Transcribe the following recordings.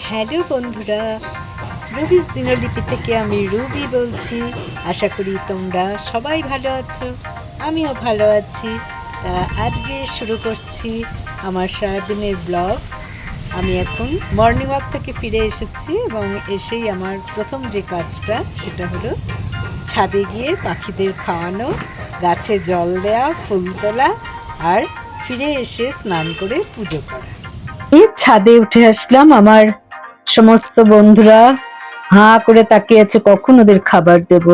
Hello বন্ধুরা, রুবিস দিনলিপি থেকে আমি রুবি বলছি। আশা করি তোমরা সবাই ভালো আছো, আমিও ভালো আছি। তা আজকে শুরু করছি আমার সারাদিনের ব্লগ। আমি এখন মর্নিং ওয়াক থেকে ফিরে এসেছি এবং এসেই আমার প্রথম যে কাজটা, সেটা হলো ছাদে গিয়ে পাখিদের খাওয়ানো, গাছে জল দেওয়া ফুল তোলা আর ফিরে এসে স্নান করে পুজো করা। এই ছাদে উঠে আসলাম আমার সমস্ত বন্ধুরা হাঁ করে তাকিয়ে আছে, কখন ওদের খাবার দেব?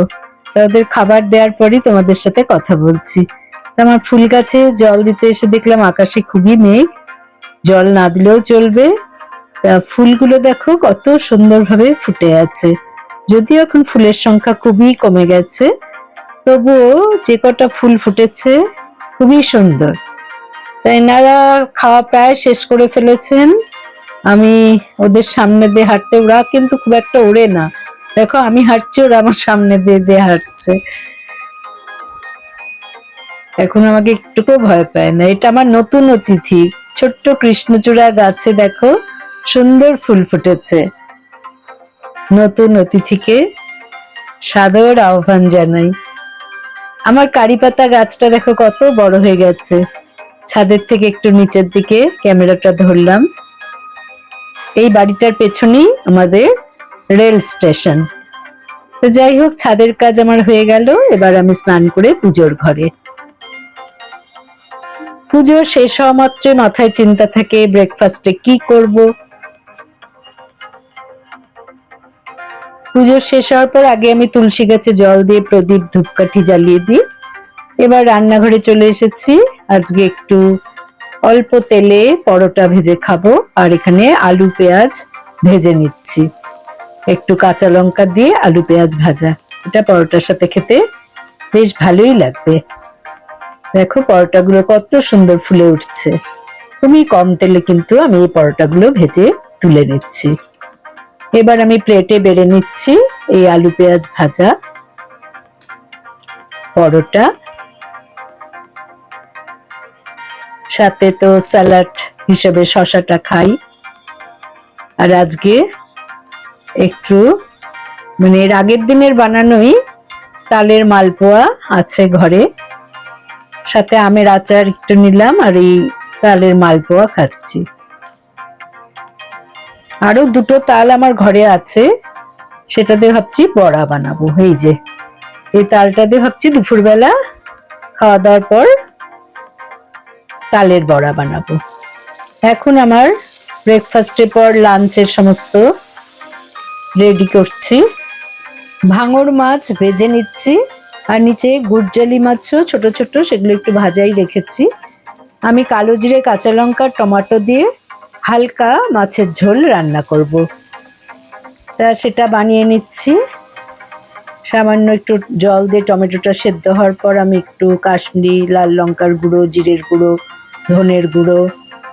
ওদের খাবার দেওয়ার পরই তোমাদের সাথে কথা বলছি। আমার ফুল গাছে জল দিতে এসে দেখলাম আকাশে খুবই মেঘ। জল না দিলেও চলবে। ফুলগুলো দেখো কত সুন্দরভাবে ফুটে আছে। যদিও এখন ফুলের সংখ্যা খুবই কমে গেছে, তবুও যে কটা ফুল ফুটেছে খুবই সুন্দর। তাই এনারা খাওয়া প্রায় শেষ করে ফেলেছেন। আমি ওদের সামনে দিয়ে হাঁটতে, ওরা কিন্তু খুব একটা ওড়ে না। দেখো, আমি হাঁটছি, ওরা আমার সামনে দিয়ে দিয়ে হাঁটছে। এখন আমাকে একটুকু ভয় পায় না। এটা আমার নতুন অতিথি, ছোট্ট কৃষ্ণচূড়া গাছে দেখো, সুন্দর ফুল ফুটেছে। নতুন অতিথিকে সাদর আহ্বান জানাই। আমার কারি পাতা গাছটা দেখো কত বড় হয়ে গেছে। ছাদের থেকে একটু নিচের দিকে ক্যামেরাটা ধরলাম। এই বাড়িটার পেছনেই আমাদের রেল স্টেশন। তো যাই হোক, ছাদের কাজ আমার হয়ে গেল। এবার আমি স্নান করে পুজোর ঘরে। পুজো শেষ হওয়া মাত্র মাথায় চিন্তা থাকে ব্রেকফাস্টে কি করব? পুজো শেষ হওয়ার পর আগে আমি তুলসী গাছে জল দিয়ে প্রদীপ ধূপকাঠি জ্বালিয়ে দিই। এবার রান্নাঘরে চলে এসেছি। আজকে একটু অল্প তেলে পরোটা ভেজে খাব, আর এখানে আলু পেঁয়াজ ভেজে নিচ্ছি। একটু কাঁচা লঙ্কা দিয়ে আলু পেঁয়াজ ভাজা। এটা পরোটার সাথে খেতে বেশ ভালোই লাগবে। দেখো পরোটাগুলো কত সুন্দর ফুলে উঠছে। খুবই কম তেলে কিন্তু আমি এই পরোটাগুলো ভেজে তুলে নিচ্ছি। এবার আমি প্লেটে বেড়ে নিচ্ছি এই আলু পেঁয়াজ ভাজা। পরোটা সাথে তো স্যালাড হিসেবে শশাটা খাই। আর আজকে একটু মানে এর আগের দিনের বানানোই তালের মালপোয়া আছে ঘরে। সাথে আমের আচার একটু নিলাম আর এই তালের মালপোয়া খাচ্ছি। আরও দুটো তাল আমার ঘরে আছে, সেটা দিয়ে ভাবছি বড়া বানাবো। এই যে, এই তালটা দিয়ে ভাবছি দুপুরবেলা খাওয়া দাওয়ার পর তালের বড়া বানাবো। এখন আমার ব্রেকফাস্টের পর লাঞ্চের সমস্ত রেডি করছি। ভাঙর মাছ ভেজে নিচ্ছি আর নিচে গুড়জালি মাছও ছোট ছোট সেগুলো একটু ভাজাই রেখেছি। আমি কালো জিরে, কাঁচা লঙ্কা, টমেটো দিয়ে হালকা মাছের ঝোল রান্না করব। তা সেটা বানিয়ে নিচ্ছি। সামান্য একটু জল দিয়ে টমেটোটা সেদ্ধ হওয়ার পর আমি একটু কাশ্মীরি, লাল লঙ্কার গুঁড়ো, জিরের গুঁড়ো ধনের গুঁড়ো,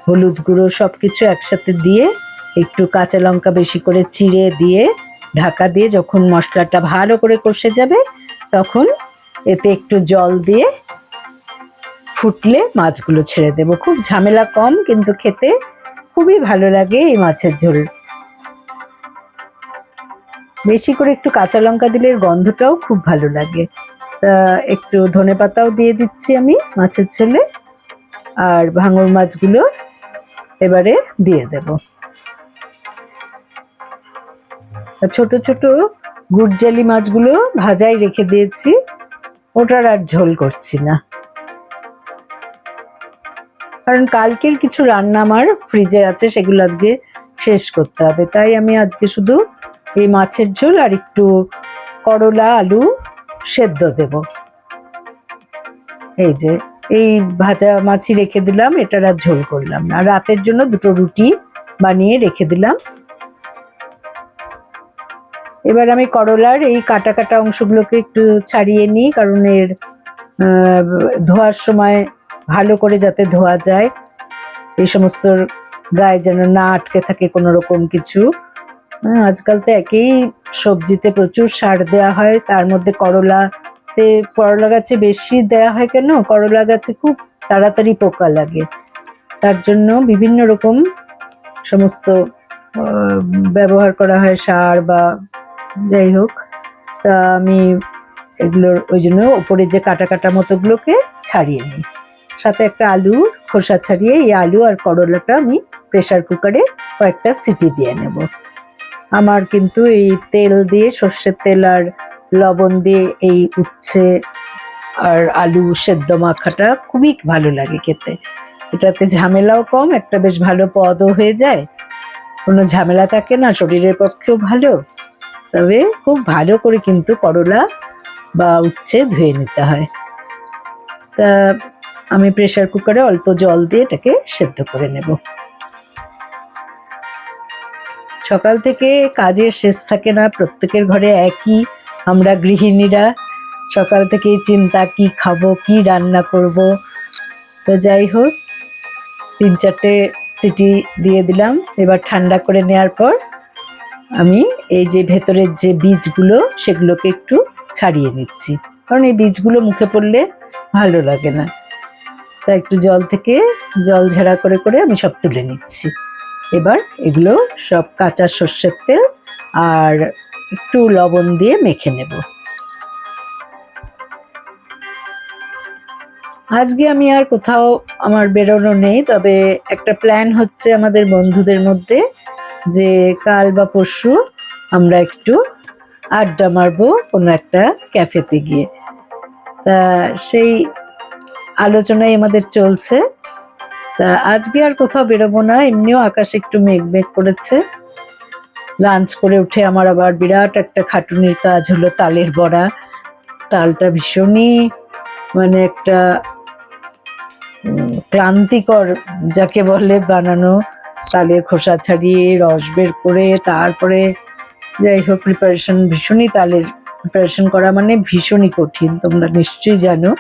হলুদ গুঁড়ো সব কিছু একসাথে দিয়ে একটু কাঁচা লঙ্কা বেশি করে চিড়ে দিয়ে ঢাকা দিয়ে যখন মশলাটা ভালো করে কষে যাবে, তখন এতে একটু জল দিয়ে ফুটলে মাছগুলো ছেড়ে দেবো। খুব ঝামেলা কম, কিন্তু খেতে খুবই ভালো লাগে এই মাছের ঝোল। বেশি করে একটু কাঁচা লঙ্কা দিলে গন্ধটাও খুব ভালো লাগে। একটু ধনে পাতাও দিয়ে দিচ্ছি আমি মাছের ঝোলে। আর ভাঙর মাছগুলো এবারে দিয়ে দেব। ছোট ছোট গুড়জালি মাছগুলো ভাজাই রেখে দিয়েছি, ওটার আর ঝোল করছি না। কারণ কালকের কিছু রান্না আমার ফ্রিজে আছে, সেগুলো আজকে শেষ করতে হবে। তাই আমি আজকে শুধু এই মাছের ঝোল আর একটু করলা, আলু সেদ্ধ দেব। এই যে এই ভাজা মাছি রেখে দিলাম, এটার আর ঝোল করলাম না। রাতের জন্য দুটো রুটি বানিয়ে রেখে দিলাম। এবার আমি করলার এই কাটা কাটা অংশগুলোকে একটু ছাড়িয়ে নিই, কারণ এর ধোয়ার সময় ভালো করে যাতে ধোয়া যায়। এই সমস্ত গায়ে যেন না আটকে থাকে কোনো রকম কিছু। আজকাল তো একই সবজিতে প্রচুর সার দেওয়া হয়, তার মধ্যে করলাতে করলা গাছে বেশি দেওয়া হয় কেন? করলা গাছে খুব তাড়াতাড়ি পোকা লাগে। তার জন্য বিভিন্ন রকম সমস্ত ব্যবহার করা হয়, সার বা যাই হোক। তা আমি এগুলোর ওই জন্য ওপরে যে কাটা কাটা মতোগুলোকে ছাড়িয়ে নিই। সাথে একটা আলু, খোসা ছাড়িয়ে এই আলু আর করলাটা আমি প্রেসার কুকারে কয়েকটা সিটি দিয়ে নেব। আমার কিন্তু এই তেল দিয়ে সর্ষের তেল আর লবণ দিয়ে এই উচ্ছে আর আলু সেদ্ধ মাখাটা খুবই ভালো লাগে খেতে। এটাতে ঝামেলাও কম, একটা বেশ ভালো পদও হয়ে যায়। কোনো ঝামেলা থাকে না, শরীরের পক্ষেও ভালো। তবে খুব ভালো করে কিন্তু করলা বা উচ্ছে ধুয়ে নিতে হয়। তা আমি প্রেসার কুকারে অল্প জল দিয়ে এটাকে সেদ্ধ করে নেব। সকাল থেকে কাজের শেষ থাকে না, প্রত্যেকের ঘরে একই আমরা গৃহিণীরা সকাল থেকে চিন্তা, কি খাব, কি রান্না করব। তো যাই হোক, তিন চারটে সিটি দিয়ে দিলাম। এবার ঠান্ডা করে নেওয়ার পর আমি এই যে ভেতরের যে বীজগুলো, সেগুলোকে একটু ছাড়িয়ে নিচ্ছি। কারণ এই বীজগুলো মুখে পড়লে ভালো লাগে না। তা একটু জল থেকে জল ঝাড়া করে করে আমি সব তুলে নিচ্ছি। এবার এগুলো সব কাঁচা সর্ষের তেল আর একটু লবণ দিয়ে মেখে নেব। আজকে আমি আর কোথাও আমার বেরোনো নেই, তবে একটা প্ল্যান হচ্ছে আমাদের বন্ধুদের মধ্যে যে কাল বা পরশু আমরা একটু আড্ডা মারবো কোনো একটা ক্যাফেতে গিয়ে। তা সেই আলোচনাই আমাদের চলছে। তা আজকে আর কোথাও বেরোবো না, এমনিও আকাশ একটু মেঘ মেঘ করেছে। লাঞ্চ করে উঠে আমার আবার বিরাট একটা খাটুনির কাজ হলো তালের বড়া। তালটা ভীষণই মানে একটা ক্লান্তিকর যাকে বলে বানানো। তালের খোসা ছাড়িয়ে রস বের করে তারপরে যাই হোক প্রিপারেশন ভীষণই তালের প্রিপারেশন করা মানে ভীষণই কঠিন, তোমরা নিশ্চয়ই জানো।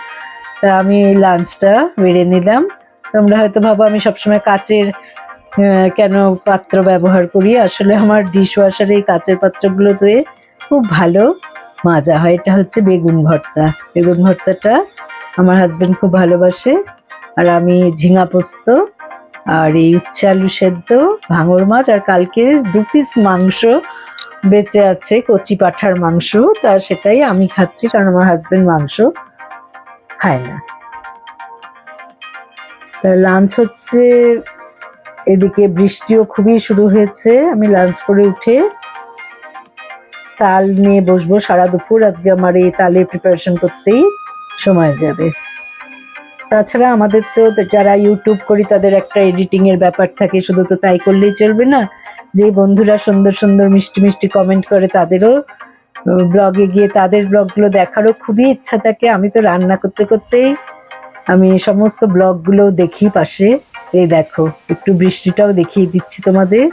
তা আমি লাঞ্চটা বেড়ে নিলাম। তোমরা হয়তো ভাবো আমি সবসময় কাচের কেন পাত্র ব্যবহার করি? আসলে আমার ডিশ ওয়াশার এই কাচের পাত্রগুলোতে খুব ভালো মাজা হয়। এটা হচ্ছে বেগুন ভর্তা। বেগুন ভর্তাটা আমার হাজবেন্ড খুব ভালোবাসে। আর আমি ঝিঙা পোস্ত আর এই উচ্ছে আলু সেদ্ধ, ভাঙর মাছ আর কালকে দু পিস মাংস বেঁচে আছে, কচি পাঠার মাংস। তা সেটাই আমি খাচ্ছি কারণ আমার হাজবেন্ড মাংস খায় না। তা লাঞ্চ হচ্ছে এদিকে বৃষ্টিও খুবই শুরু হয়েছে। আমি লাঞ্চ করে উঠে তাল নিয়ে বসবো সারা দুপুর। আজকে আমার এই তালের প্রিপারেশন করতেই সময় যাবে। তাছাড়া আমাদের তো যারা ইউটিউব করি, তাদের একটা এডিটিং এর ব্যাপার থাকে, শুধু তো তাই করলেই চলবে না। যে বন্ধুরা সুন্দর সুন্দর মিষ্টি মিষ্টি কমেন্ট করে, তাদেরও ব্লগে গিয়ে তাদের ব্লগগুলো দেখারও খুবই ইচ্ছা থাকে। আমি তো রান্না করতে করতেই আমি সমস্ত ব্লগগুলো দেখি পাশে। এই দেখো, একটু বৃষ্টিটাও দেখিয়ে দিচ্ছি তোমাদের।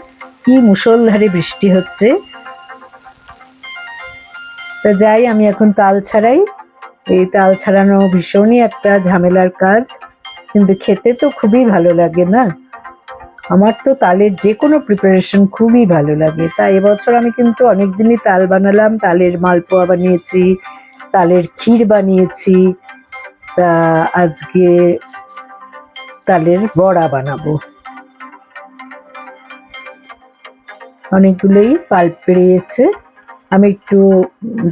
কি মুষলধারে বৃষ্টি হচ্ছে। তা যাই, আমি এখন তাল ছাড়াই। এই তাল ছাড়ানো ভীষণই একটা ঝামেলার কাজ। কিন্তু খেতে তো খুবই ভালো লাগে না। আমার তো তালের যে কোনো প্রিপারেশন খুবই ভালো লাগে। তা এবছর আমি কিন্তু অনেক দিনই তাল বানালাম। তালের মালপোয়া বানিয়েছি, তালের ক্ষীর বানিয়েছি। তা আজকে তালের বড়া বানাবো। অনেকগুলোই পাল্প বেরিয়েছে। আমি একটু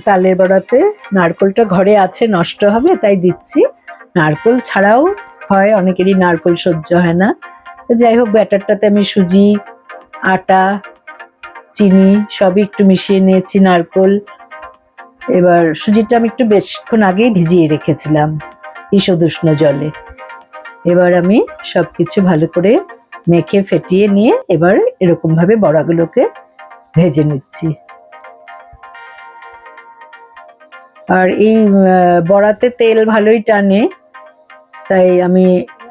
তালের বড়াতে নারকোলটা ঘরে আছে, নষ্ট হবে, তাই দিচ্ছি। নারকোল ছাড়াও হয়, অনেকেরই নারকোল সহ্য হয় না। যাই হোক, ব্যাটারটাতে আমি সুজি, আটা, চিনি সবই একটু মিশিয়ে নিয়েছি নারকোল। এবার সুজিটা আমি একটু বেশক্ষণ আগেই ভিজিয়ে রেখেছিলাম, ঈষদুষ্ণ জলে। এবার আমি সবকিছু ভালো করে মেখে ফেটিয়ে নিয়ে এবার এরকম ভাবে বড়াগুলোকে ভেজে নিচ্ছি। আর এই বড়াতে তেল ভালোই টানে, তাই আমি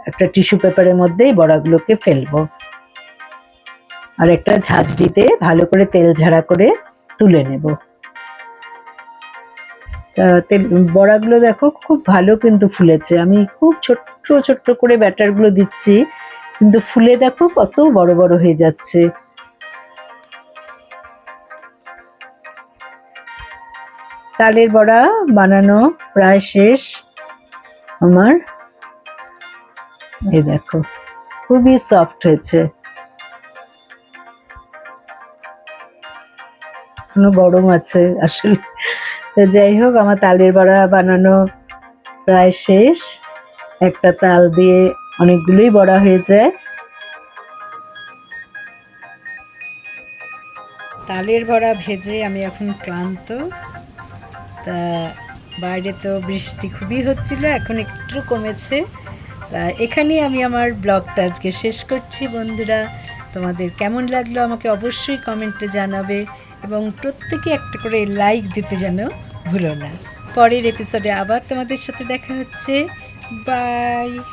একটা টিস্যু পেপারের মধ্যে এই বড়াগুলোকে ফেলব। আর একটা ঝাঁঝরিতে ভালো করে তেল ঝাড়া করে তুলে নেব। তেল, বড়াগুলো দেখো খুব ভালো কিন্তু ফুলেছে। আমি খুব ছোট্ট ছোট্ট করে ব্যাটারগুলো দিচ্ছি। কিন্তু ফুলে দেখো কত বড় বড় হয়ে যাচ্ছে। তালের বড়া বানানো প্রায় শেষ। আমার এই দেখো, খুবই সফট হয়েছে। এখনও গরম আছে আসলে। যাই হোক, আমার তালের বড়া বানানো প্রায় শেষ। একটা তাল দিয়ে অনেকগুলোই বড়া হয়ে যায় তালের বড়া ভেজে আমি এখন ক্লান্ত। তা বাইরে তো বৃষ্টি খুবই হচ্ছিল, এখন একটু কমেছে। তা এখানেই আমি আমার ব্লগটা আজকে শেষ করছি বন্ধুরা। তোমাদের কেমন লাগল আমাকে অবশ্যই কমেন্টে জানাবে এবং প্রত্যেকে একটা করে লাইক দিতে যেন ভুলো না। পরের এপিসোডে আবার তোমাদের সাথে দেখা হচ্ছে। Bye!